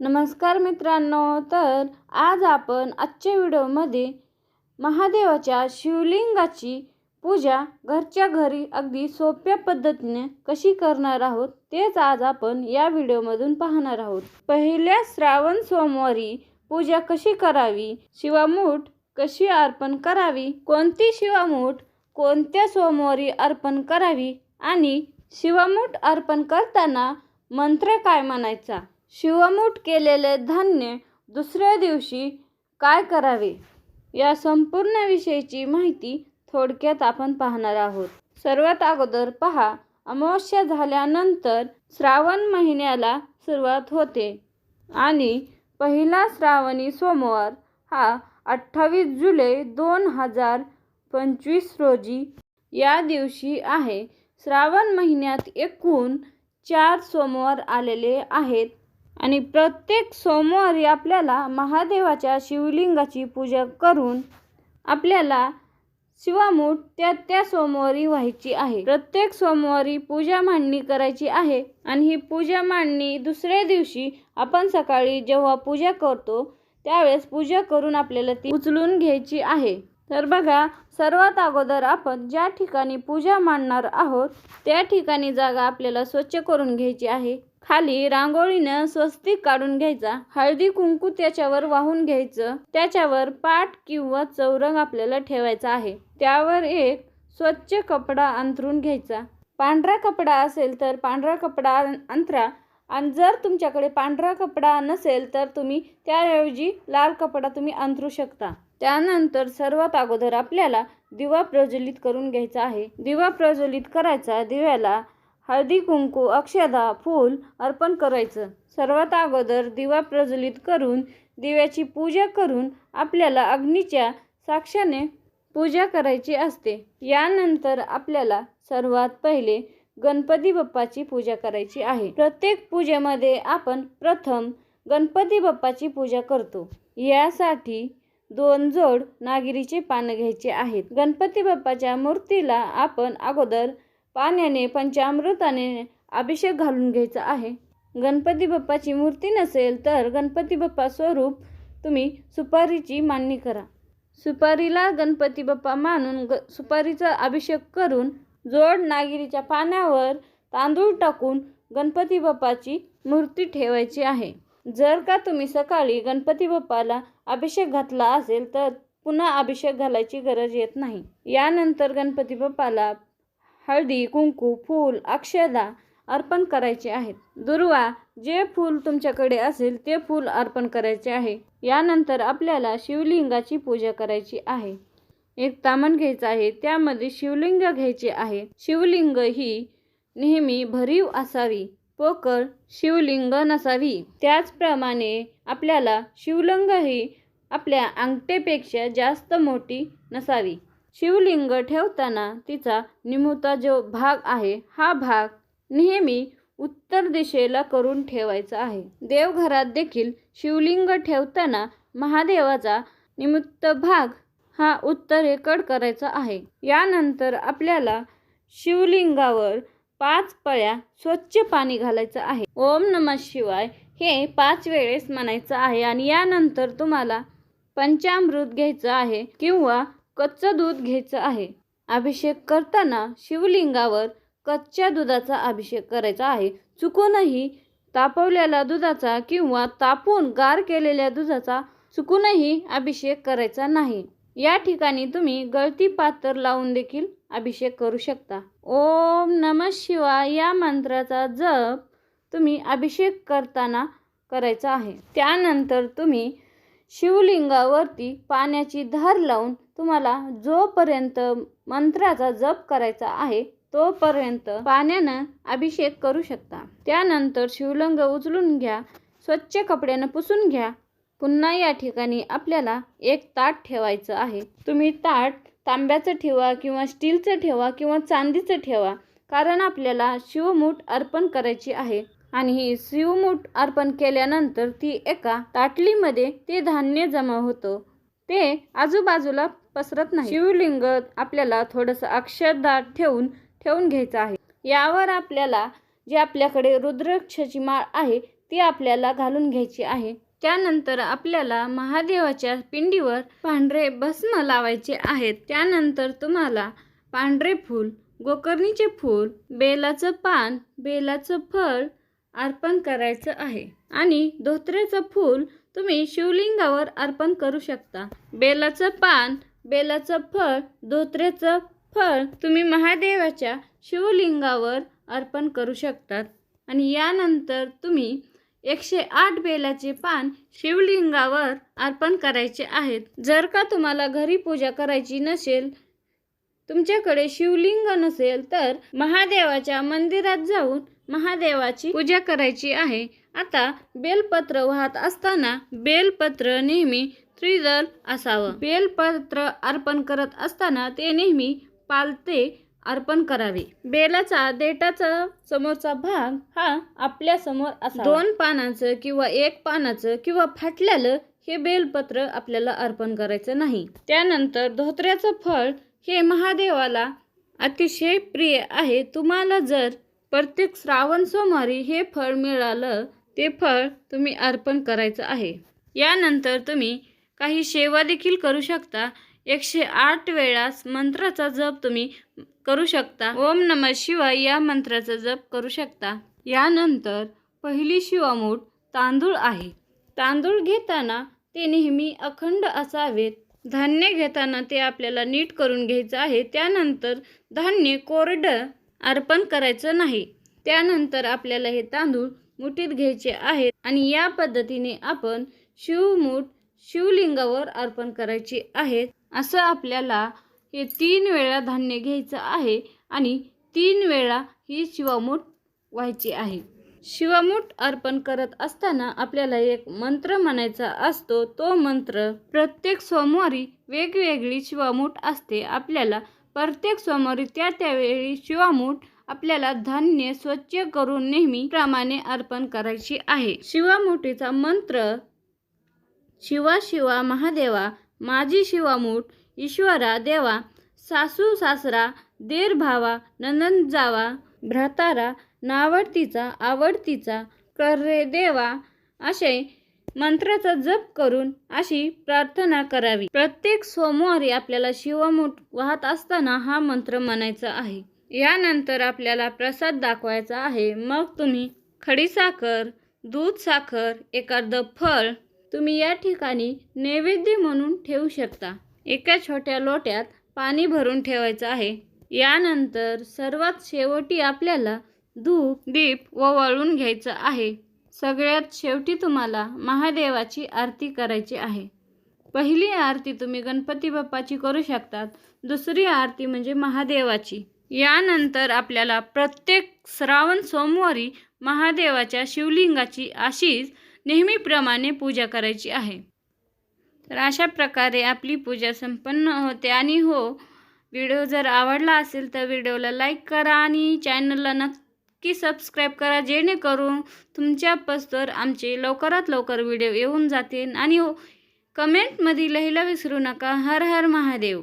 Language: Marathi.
नमस्कार मित्रांनो तर आज आपण आजच्या व्हिडिओमध्ये महादेवाच्या शिवलिंगाची पूजा घरच्या घरी अगदी सोप्या पद्धतीने कशी करणार आहोत तेच आज आपण या व्हिडिओमधून पाहणार आहोत. पहिल्या श्रावण सोमवारी पूजा कशी करावी शिवामूठ कशी अर्पण करावी कोणती शिवामूठ कोणत्या सोमवारी अर्पण करावी आणि शिवामूठ अर्पण करताना मंत्र काय म्हणायचा? शिवमूठ केलेले धान्य दुसऱ्या दिवशी काय करावे? या संपूर्ण विषयीची माहिती थोडक्यात आपण पाहणार आहोत. सर्वात अगोदर पहा अमावस्या झाल्यानंतर श्रावण महिन्याला सुरुवात होते आणि पहिला श्रावणी सोमवार हा अठ्ठावीस जुलै दोन हजार पंचवीस रोजी या दिवशी आहे. श्रावण महिन्यात एकूण चार सोमवार आलेले आहेत. आणि प्रत्येक सोमवारी आपल्याला महादेवाच्या शिवलिंगाची पूजा करून आपल्याला शिवामूठ त्या त्या सोमवारी व्हायची आहे. प्रत्येक सोमवारी पूजा मांडणी करायची आहे आणि ही पूजा मांडणी दुसऱ्या दिवशी आपण सकाळी जेव्हा पूजा करतो त्यावेळेस पूजा करून आपल्याला ती उचलून घ्यायची आहे. तर बघा सर्वात अगोदर आपण ज्या ठिकाणी पूजा मांडणार आहोत त्या ठिकाणी जागा आपल्याला स्वच्छ करून घ्यायची आहे. खाली रांगोळीनं स्वस्तिक काढून घ्यायचा. हळदी कुंकू त्याच्यावर वाहून घ्यायचं. त्याच्यावर पाट किंवा चौरंग आपल्याला ठेवायचा आहे. त्यावर एक स्वच्छ कपडा अंथरून घ्यायचा. पांढरा कपडा असेल तर पांढरा कपडा अंथरा आणि जर तुमच्याकडे पांढरा कपडा नसेल तर तुम्ही त्याऐवजी लाल कपडा तुम्ही अंथरू शकता. त्यानंतर सर्वात अगोदर आपल्याला दिवा प्रज्वलित करून घ्यायचा आहे. दिवा प्रज्वलित करायचा. दिव्याला हळदी कुंकू अक्षदा फूल अर्पण करायचं. सर्वात अगोदर दिवा प्रज्वलित करून दिव्याची पूजा करून आपल्याला अग्नीच्या साक्षाने पूजा करायची असते. यानंतर आपल्याला सर्वात पहिले गणपती बाप्पाची पूजा करायची आहे. प्रत्येक पूजेमध्ये आपण प्रथम गणपती बाप्पाची पूजा करतो. यासाठी दोन जोड नागिरीचे पानं घ्यायचे आहेत. गणपती बाप्पाच्या मूर्तीला आपण अगोदर पाण्याने पंचामृताने अभिषेक घालून घ्यायचा आहे. गणपती बाप्पाची मूर्ती नसेल तर गणपती बाप्पा स्वरूप तुम्ही सुपारीची मांडणी करा. सुपारीला गणपती बाप्पा मानून ग सुपारीचा अभिषेक करून जोड नागिरीच्या पाण्यावर तांदूळ टाकून गणपती बाप्पाची मूर्ती ठेवायची आहे. जर का तुम्ही सकाळी गणपती बाप्पाला अभिषेक घातला असेल तर पुन्हा अभिषेक घालायची गरज येत नाही. यानंतर गणपती बाप्पाला हळदी कुंकू फूल अक्षदा अर्पण करायचे आहेत. दुर्वा जे फूल तुमच्याकडे असेल ते फूल अर्पण करायचे आहे. यानंतर आपल्याला शिवलिंगाची पूजा करायची आहे. एक तामण घ्यायचं आहे त्यामध्ये शिवलिंग घ्यायचे आहे. शिवलिंग ही नेहमी भरीव असावी पोकळ शिवलिंग नसावी. त्याचप्रमाणे आपल्याला शिवलिंग ही आपल्या अंगठेपेक्षा जास्त मोठी नसावी. शिवलिंग ठेवताना तिचा निमुता जो भाग आहे हा भाग नेहमी उत्तर दिशेला करून ठेवायचा आहे. देवघरात देखील शिवलिंग ठेवताना महादेवाचा निमित्त भाग हा उत्तरेकड करायचा आहे. यानंतर आपल्याला शिवलिंगावर पाच पळ्या स्वच्छ पाणी घालायचं आहे. ओम नम शिवाय हे पाच वेळेस म्हणायचं आहे आणि यानंतर तुम्हाला पंचामृत घ्यायचं आहे किंवा कच्चं दूध घ्यायचं आहे. अभिषेक करताना शिवलिंगावर कच्च्या दुधाचा अभिषेक करायचा आहे. चुकूनही तापवलेल्या दुधाचा किंवा तापून गार केलेल्या दुधाचा चुकूनही अभिषेक करायचा नाही. या ठिकाणी तुम्ही गळती पात्र लावून देखील अभिषेक करू शकता. ओम नम शिवाय या मंत्राचा जप तुम्ही अभिषेक करताना करायचा आहे. त्यानंतर तुम्ही शिवलिंगावरती पाण्याची धार लावून तुम्हाला जोपर्यंत मंत्राचा जप करायचा आहे तोपर्यंत पाण्यानं अभिषेक करू शकता. त्यानंतर शिवलिंग उचलून घ्या स्वच्छ कपड्यानं पुसून घ्या. पुन्हा या ठिकाणी आपल्याला एक ताट ठेवायचं आहे. तुम्ही ताट तांब्याचं ठेवा किंवा स्टीलचं ठेवा किंवा चांदीचं ठेवा कारण आपल्याला शिवमूठ अर्पण करायची आहे. आणि ही शिवमूठ अर्पण केल्यानंतर ती एका ताटलीमध्ये ते धान्य जमा होतं. ते आजूबाजूला पसरत नाही. शिवलिंग आपल्याला थोडंसं अक्षरदार ठेवून ठेवून घ्यायचं आहे. यावर आपल्याला जे आपल्याकडे रुद्राक्षाची माळ आहे ती आपल्याला घालून घ्यायची आहे. त्यानंतर आपल्याला महादेवाच्या पिंडीवर पांढरे भस्म लावायचे आहेत. त्यानंतर तुम्हाला पांढरे फूल गोकर्णीचे फूल बेलाचं पान बेलाचं फळ अर्पण करायचं आहे. आणि धोत्र्याचं फूल तुम्ही शिवलिंगावर अर्पण करू शकता. बेलाचं पान बेलाचं फळ धोत्र्याचं फळ तुम्ही महादेवाच्या शिवलिंगावर अर्पण करू शकतात. आणि यानंतर तुम्ही एकशे आठ बेलाचे पान शिवलिंगावर अर्पण करायचे आहेत. जर का तुम्हाला घरी पूजा करायची नसेल तुमच्याकडे शिवलिंग नसेल तर महादेवाच्या मंदिरात जाऊन महादेवाची पूजा करायची आहे. आता बेलपत्र वाहत असताना बेलपत्र नेहमी त्रिदल असावं. बेलपत्र अर्पण करत असताना ते नेहमी पालते अर्पण करावे. बेलाचा देठाचा समोरचा भाग हा आपल्यासमोर असा दोन पानाचं किंवा एक पानाचं किंवा फाटल्याल हे बेलपत्र आपल्याला अर्पण करायचं नाही. त्यानंतर धोत्र्याचं फळ हे महादेवाला अतिशय प्रिय आहे. तुम्हाला जर प्रत्येक श्रावण सोमवारी हे फळ मिळालं ते फळ तुम्ही अर्पण करायचं आहे. यानंतर तुम्ही काही सेवा देखील करू शकता. एकशे आठ वेळास मंत्राचा जप तुम्ही करू शकता. ओम नम शिवाय या मंत्राचा जप करू शकता. यानंतर पहिली शिवामूठ तांदूळ आहे. तांदूळ घेताना ते नेहमी अखंड असावेत. धान्य घेताना ते आपल्याला नीट करून घ्यायचं आहे. त्यानंतर धान्य कोरडं अर्पण करायचं नाही. त्यानंतर आपल्याला हे तांदूळ मुठीत घ्यायचे आहेत आणि या पद्धतीने आपण शिवमूठ शिवलिंगावर अर्पण करायची आहेत. असं आपल्याला हे तीन वेळा धान्य घ्यायचं आहे आणि तीन वेळा ही शिवामूठ व्हायची आहे. शिवामूठ अर्पण करत असताना आपल्याला एक मंत्र म्हणायचा असतो. तो मंत्र प्रत्येक सोमवारी वेगवेगळी शिवामूठ असते. आपल्याला प्रत्येक सोमवारी त्या त्यावेळी शिवामूठ आपल्याला धान्य स्वच्छ करून नेहमी प्रमाणे अर्पण करायची आहे. शिवामुठीचा मंत्र शिवा शिवा महादेवा माझी शिवामूठ ईश्वरा देवा सासू सासरा देर भावा नंदन जावा भ्रातारा नावडतीचा आवडतीचा कर रे देवा असे मंत्राचा जप करून अशी प्रार्थना करावी. प्रत्येक सोमवारी आपल्याला शिवमूठ वाहत असताना हा मंत्र म्हणायचा आहे. यानंतर आपल्याला प्रसाद दाखवायचा आहे. मग तुम्ही खडीसाखर दूध साखर एखादं फळ तुम्ही या ठिकाणी नैवेद्य म्हणून ठेवू शकता. एका छोट्या लोट्यात पाणी भरून ठेवायचं आहे. यानंतर सर्वात शेवटी आपल्याला धूप दीप ओवाळून घ्यायचं आहे. सगळ्यात शेवटी तुम्हाला महादेवाची आरती करायची आहे. पहिली आरती तुम्ही गणपती बाप्पाची करू शकतात. दुसरी आरती म्हणजे महादेवाची. यानंतर आपल्याला प्रत्येक श्रावण सोमवारी महादेवाच्या शिवलिंगाची अशीच नेहमीप्रमाणे पूजा करायची आहे. तर अशा प्रकारे आपली पूजा संपन्न होते आणि हो व्हिडिओ जर आवडला असेल तर व्हिडिओला लाईक करा आणि चॅनलला नक्की सबस्क्राईब करा जेणेकरून तुमच्या पस्तर आमचे लवकरात लवकर व्हिडिओ येऊन जातील. आणि हो कमेंटमध्ये लिहायला विसरू नका. हर हर महादेव.